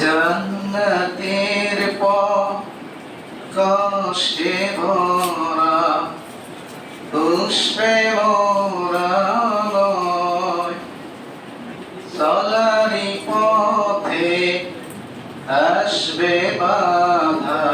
জান্নাতের পথ কষ্টে ভরা পুষ্পে নয়। চলারি পথে আসবে বাধা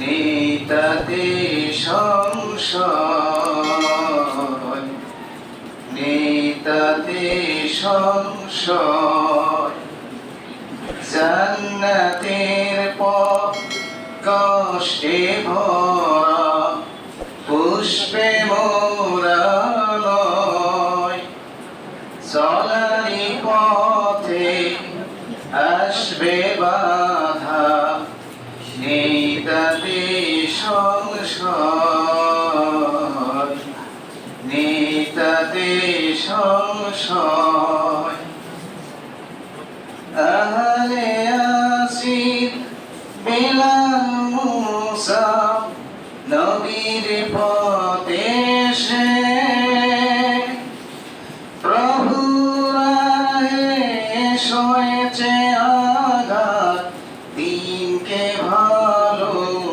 নিতাতে সংশয় নিতাতে সংশয়। জান্নাতের পথ কষ্টে ভরা, পুষ্পে মোরা নয়। পথে আসবে বাধা নিতাতে সংশয় নিতাতে সংশয় আহলে নবীর সে প্রভু শোয়েছে আঘাত দিনকে ভালোবেসে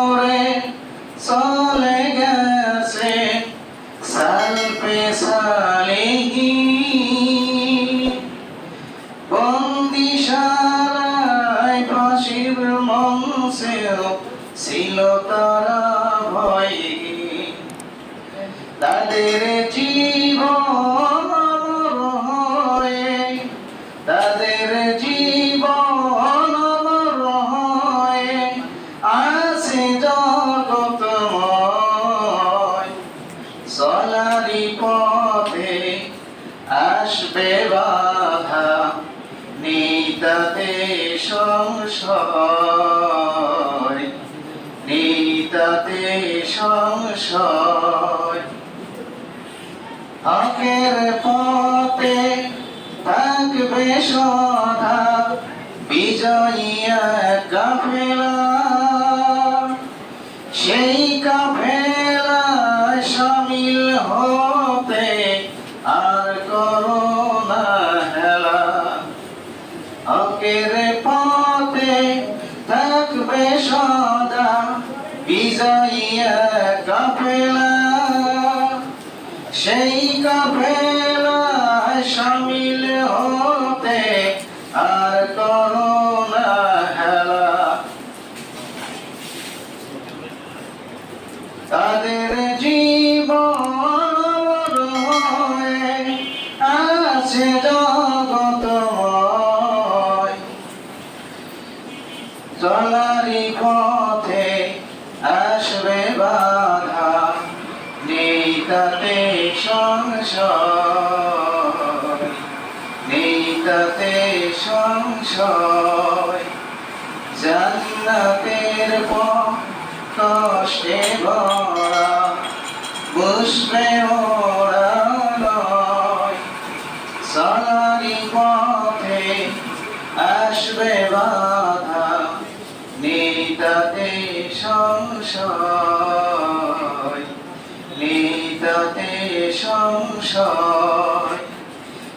ছিল তারা ভয়। তাদের জীবন হয়ে তাদের জীবন হয়ে আছে জগতময় চলারি পথে আসবে বাধা। নিতাতে সংশয় নিতাতে সংশয়। হকের পথে থাকবে সদা বিজয়ী কাফেলা সেই কাফেলায় কাফেলা, সেই কাফেলায় সামিল হতে আর করোনা হেলা। তাদের জীবন আছে জগতময়। চলারি পথে আসবে সংশয়। বুঝবে ওরা নয়। সালারি পথে আসবে বাধা নিতাতে সংশয়।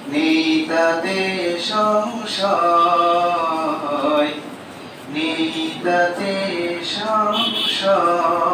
নিতাতে সংশয় নিতাতে সংশয় সংশয়